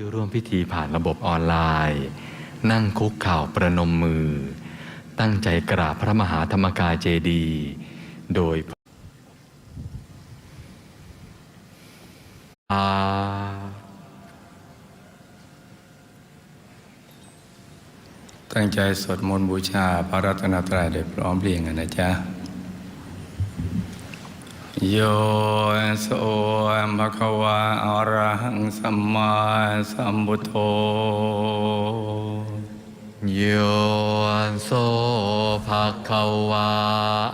ที่ร่วมพิธีผ่านระบบออนไลน์ นั่งคุกเข่าประนมมือ ตั้งใจกราบพระมหาธรรมกายเจดีย์โดยอาตั้งใจสวดมนต์บูชาพระรัตนตรัยโดยพร้อมเพรียงกันนะจ๊ะ โยโสภะควาอระหังสัมมาสัมพุทโธโยโสภะควา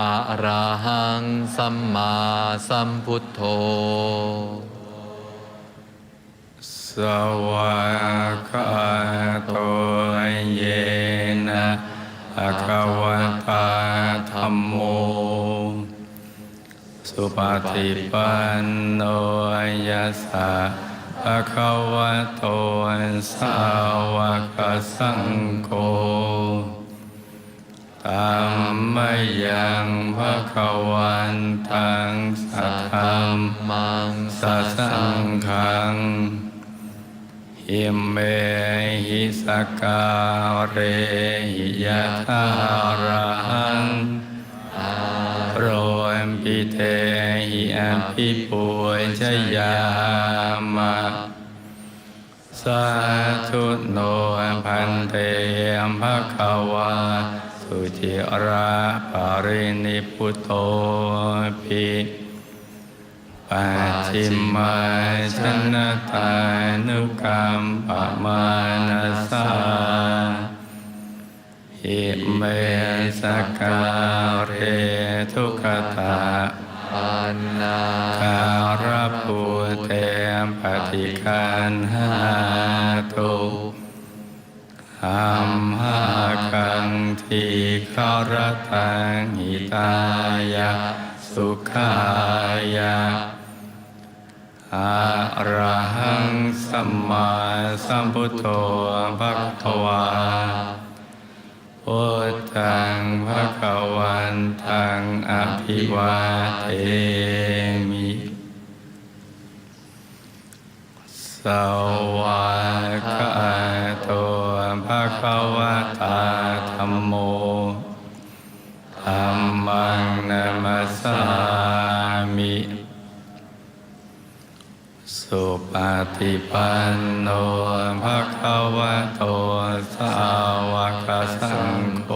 อระหังสัมมาสัมพุทโธสวากาโตเยนะภคะวะตาธัมโม สุปฏิปันโนยัสสะภะคะวะโตสาวกสังโฆตัมมยังภะคะวันตังสัทธัมมังสัสังขังหิมเมหิสกาเรหิยะทารัง เตหิอัมพิปุชยามะสาธุโนพันเตมภะควาสุจิราปารินิพุโตปิปัจฉิมาชนะตานุกรรมปมานาสาหิเมสกาเรทุกตา นนาการภูเตมปฏิคันหาตุอัมหากังทีขารตังหิตายะ สุขายะอะระหังสัมมาสัมพุทโธภะคะวา พุทธังภะคะวันตังอภิวาเทมิ สวากาโตภะคะวตาธัมโมธัมมังนามัสสามิ สุปฏิปันโนภะคะวะโตสาวกสังโฆ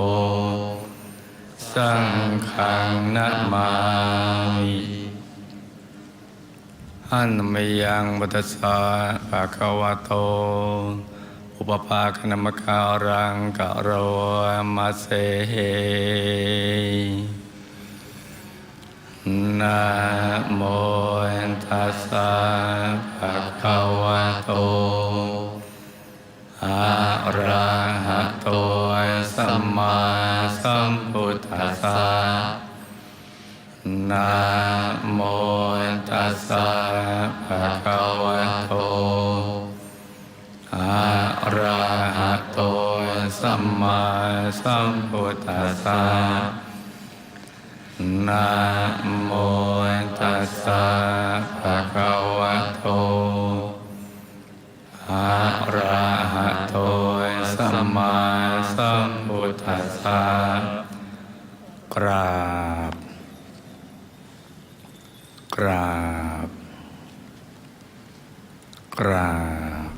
สังฆังนะมามิหันมยังบุตสาภะคะวะโต อุปปาคณมการังกะโรมาเสนะโม ตัสสะภะคะวะโตอะระหะโตสัมมาสัมพุทธัสสะนะโมตัสสะภะคะวะโตอะระหะโตสัมมาสัมพุทธัสสะนะโม สสะภะคะวะโตอะระหะโตสัมมาสัมพุทธัสสะกราบ กราบ กราบ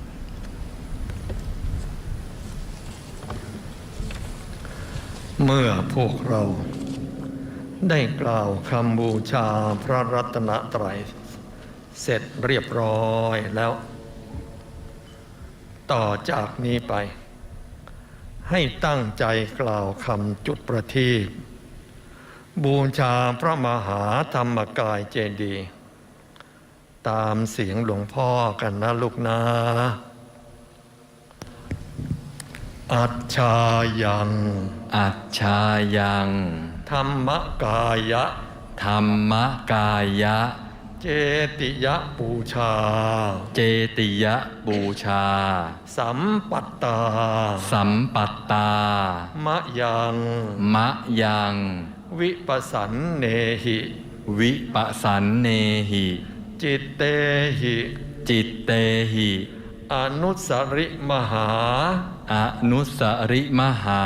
เมื่อพวกเรา ได้กล่าวคำบูชาพระรัตนตรัย เสร็จเรียบร้อยแล้ว ต่อจากนี้ไป ให้ตั้งใจกล่าวคำจุดประทีปบูชาพระมหาธรรมกายเจดีย์ตามเสียงหลวงพ่อกันนะลูกนะอัจฉายัง อัจฉายัง ธรรมกายะ ธรรมกายะ เจติยบูชา เจติยบูชา สัมปัตตา สัมปัตตามะยัง มะยัง วิปสันเนหิ วิปสันเนหิ จิตเตหิ จิตเตหิ อนุสริมหา อนุสริมหา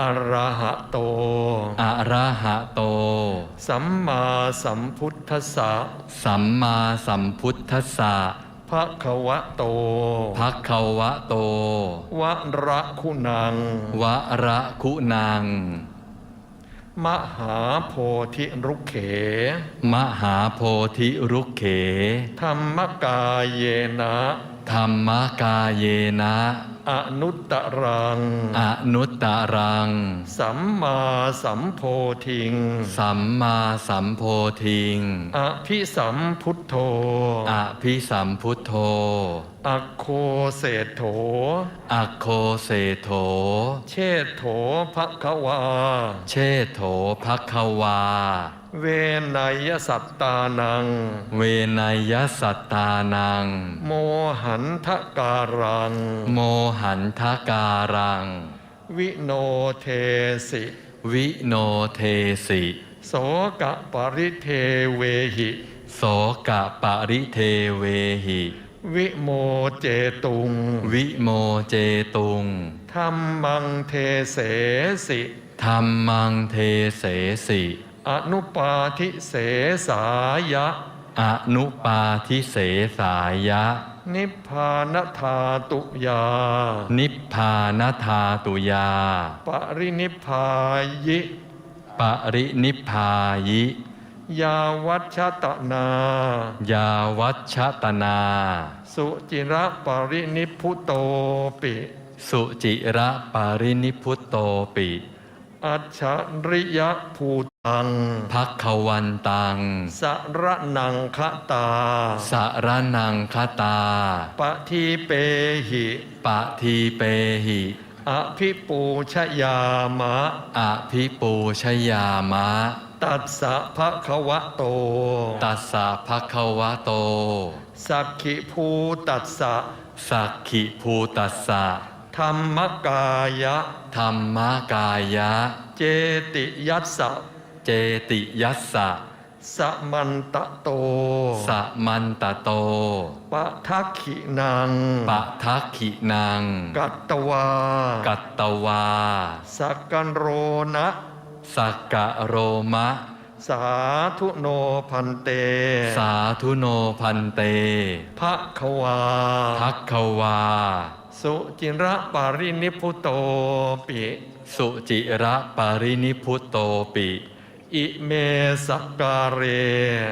อรหะโต อะระหะโต สัมมาสัมพุทธัสสะสัมมาสัมพุทธัสสะภะคะวะโต ภักขวะโต วะระคุณังวะระคุณัง มหาโพธิรุกเข มหาโพธิรุกเข ธรรมกายเยนะ ธรรมกายเยนะ อนุตตรัง อนุตตรัง สัมมาสัมโพธิง สัมมาสัมโพธิง อภิสัมพุทโธ อภิสัมพุทโธ อัคโคเศธโถ อัคโคเสโถ เชษโถภควา เชษโถภักขวา เวนยสัตตานัง เวนยสัตตานัง โมหันทการัง โมหันทการัง วิโนเทสิ วิโนเทสิ โสกะปริเทเวหิ โสกะปริเทเวหิ วิโมเจตุง วิโมเจตุงธรรมังเทเสสิธรรมังเทเสสิ อนุปาทิเสสายะ อนุปาทิเสสายะ นิพพานธาตุยา นิพพานธาตุยา ปรินิพพายิ ปรินิพพายิ ยาวัชตนา ยาวัชตนา สุจิระปรินิพพุโตปิ สุจิระปรินิพุตโตปิ อัจฉริยภู ตังพักขวันตัง สระนังคตาสารนังคตา ปะทีเปหิปะทีเปหิอภิปูชยามะ อภิปูชยามะ ตัสสะภะคะวะโต ตัสสะภะคะวะโต สักขิภูตัสสะ สักขิภูตัสสะ ธรรมกายะ ธรรมกายะ เจติยัสสะ เจติยัสสะสมันตะโตสะมันตะโต ปะทักขินังปะทักขินังกัตตวา กัตตวา สักกันโรนะสักกะโรมะ สาธุโนพันเต สาธุโนพันเตภะคะวาพักขวา สุจิระปารินิพพุโตปิ สุจิระปารินิพุตโตปิ อิเมสักการเร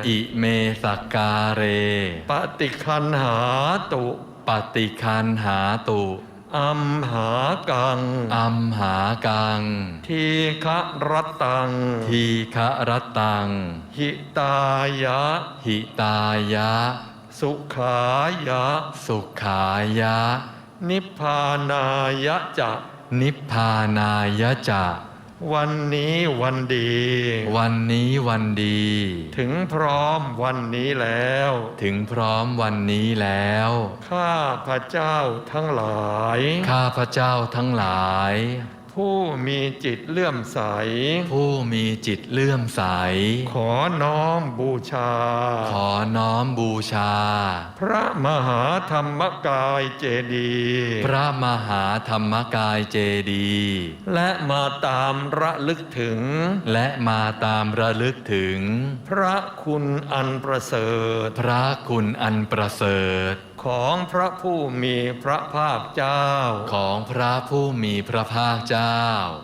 อิเมสักการเร ปฏิคันหาตุ ปฏิคันหาตุอัมหากัง อัมหากัง ทีฆะรัตตัง ทีฆะรตัง หิตายะ หิตายะ สุขายะ สุขายะ นิพพานายะจะ นิพพานายะจะ วันนี้วันดี วันนี้วันดี ถึงพร้อมวันนี้แล้ว ถึงพร้อมวันนี้แล้ว ข้าพระเจ้าทั้งหลาย ข้าพระเจ้าทั้งหลาย ผู้มีจิตเลื่อมใส ผู้มีจิตเลื่อมใส ขอน้อมบูชา ขอน้อมบูชา พระมหาธรรมกายเจดีย์พระมหาธรรมกายเจดีย์และมาตามระลึกถึง และมาตามระลึกถึง พระคุณอันประเสริฐ พระคุณอันประเสริฐของพระผู้มีพระภาคเจ้า ของพระผู้มีพระภาคเจ้า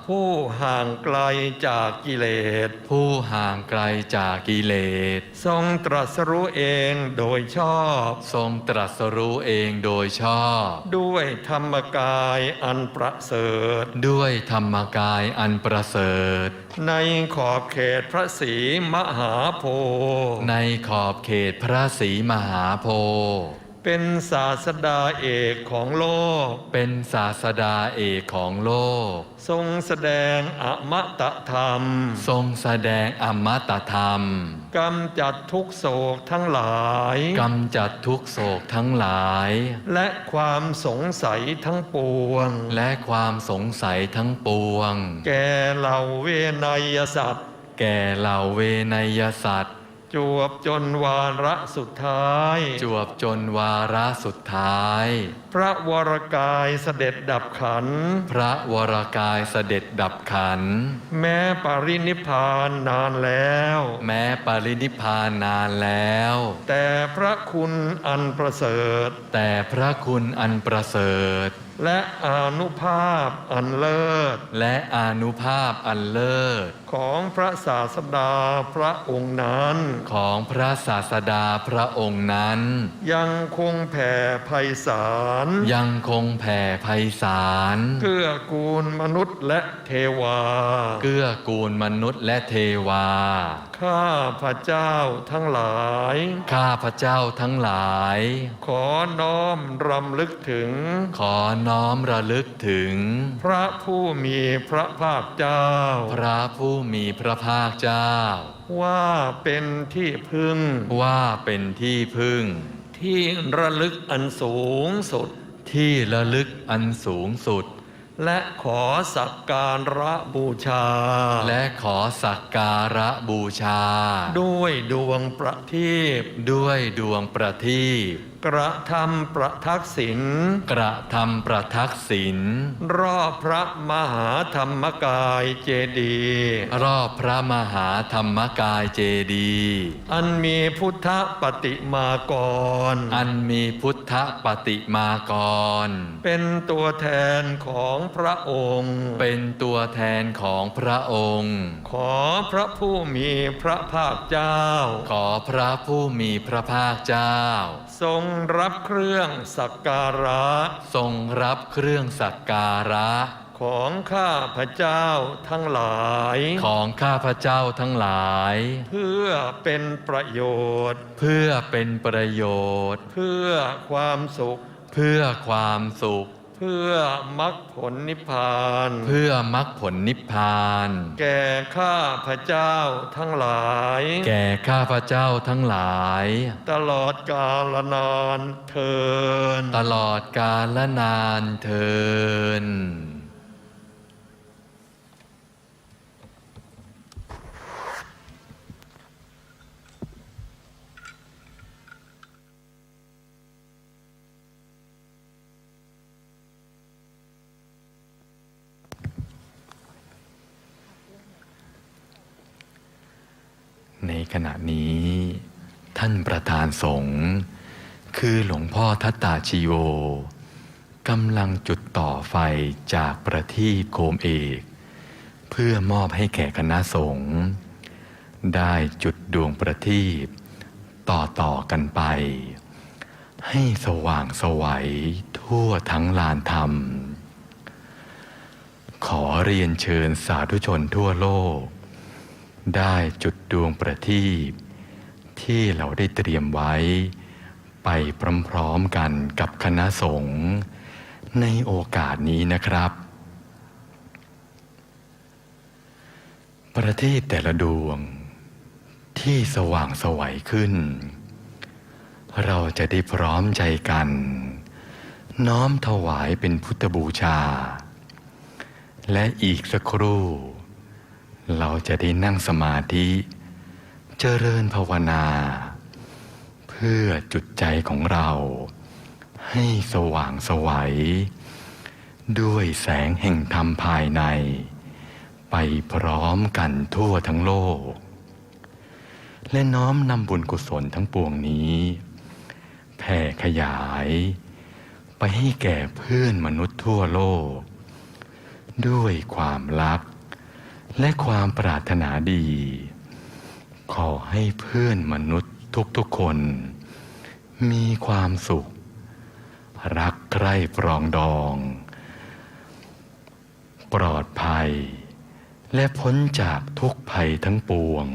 ผู้ห่างไกลจากกิเลส ผู้ห่างไกลจากกิเลส ทรงตรัสรู้เองโดยชอบ ทรงตรัสรู้เองโดยชอบ ด้วยธรรมกายอันประเสริฐ ด้วยธรรมกายอันประเสริฐ ในขอบเขตพระศรีมหาโพธิ์ในขอบเขตพระศรีมหาโพธิ์ เป็นศาสดาเอกของโลก เป็นศาสดาเอกของโลก ทรงแสดงอมตะธรรม ทรงแสดงอมตะธรรมกำจัดทุกโศกทั้งหลายกำจัดทุกโศกทั้งหลาย และความสงสัยทั้งปวง และความสงสัยทั้งปวง แก่เหล่าเวนยสัตว์ แก่เหล่าเวนยสัตว์ จวบจนวาระสุดท้าย จวบจนวาระสุดท้าย พระวรกายเสด็จดับขันธ์พระวรกายเสด็จดับขันธ์แม้ปรินิพพานนานแล้ว แม้ปรินิพพานนานแล้ว แต่พระคุณอันประเสริฐ แต่พระคุณอันประเสริฐ และอานุภาพอันเลิศ และอานุภาพอันเลิศ ของพระศาสดาพระองค์นั้น ของพระศาสดาพระองค์นั้น ยังคงแผ่ไพศาลยังคงแผ่ไพศาลเกื้อกูลมนุษย์และเทวา เกื้อกูลมนุษย์และเทวา ข้าพระเจ้าทั้งหลาย ข้าพระเจ้าทั้งหลาย ขอน้อมรำลึกถึงขอน้อมระลึกถึง พระผู้มีพระภาคเจ้า พระผู้มีพระภาคเจ้า ว่าเป็นที่พึ่ง ว่าเป็นที่พึ่ง ที่ระลึกอันสูงสุด ที่ระลึกอันสูงสุด และขอสักการะบูชา และขอสักการะบูชา ด้วยดวงประทีปด้วยดวงประทีปกระทำประทักษิณกระทำประทักษิณรอบพระมหาธรรมกายเจดีย์รอบพระมหาธรรมกายเจดีย์อันมีพุทธปฏิมากร อันมีพุทธปฏิมากร เป็นตัวแทนของพระองค์ เป็นตัวแทนของพระองค์ ขอพระผู้มีพระภาคเจ้า ขอพระผู้มีพระภาคเจ้า ทรงรับเครื่องสักการะ ทรงรับเครื่องสักการะ ของข้าพระเจ้าทั้งหลาย ของข้าพระเจ้าทั้งหลาย เพื่อเป็นประโยชน์ เพื่อเป็นประโยชน์ เพื่อความสุข เพื่อความสุข เพื่อมรรคผลนิพพาน เพื่อมรรคผลนิพพาน แก่ข้าพระเจ้าทั้งหลาย แก่ข้าพระเจ้าทั้งหลาย ตลอดกาลนานเทิน ตลอดกาลนานเทิน ขณะนี้ ท่านประธานสงฆ์คือหลวงพ่อทัตตาชีโวกำลังจุดต่อไฟจากประทีปโคมเอก เพื่อมอบให้แก่คณะสงฆ์ได้จุดดวงประทีปต่อต่อกันไป ให้สว่างสวัยทั่วทั้งลานธรรม ขอเรียนเชิญสาธุชนทั่วโลก ได้จุดดวงประทีปที่เราได้เตรียมไว้ ไปพร้อมๆกันกับคณะสงฆ์ในโอกาสนี้นะครับ ประทีปแต่ละดวงที่สว่างสวัยขึ้น เราจะได้พร้อมใจกัน น้อมถวายเป็นพุทธบูชา และอีกสักครู่ เราจะได้นั่งสมาธิ เจริญภาวนา เพื่อจุดใจของเรา ให้สว่างสวัย ด้วยแสงแห่งธรรมภายใน ไปพร้อมกันทั่วทั้งโลก และน้อมนำบุญกุศลทั้งปวงนี้ แผ่ผ่ขยาย ไปให้แก่เพื่อนมนุษย์ทั่วโลก ด้วยความรัก และความปรารถนาดี ขอให้เพื่อนมนุษย์ทุกๆคน มีความสุข รักใคร่ปรองดอง ปลอดภัย และพ้นจากทุกภัยทั้งปวง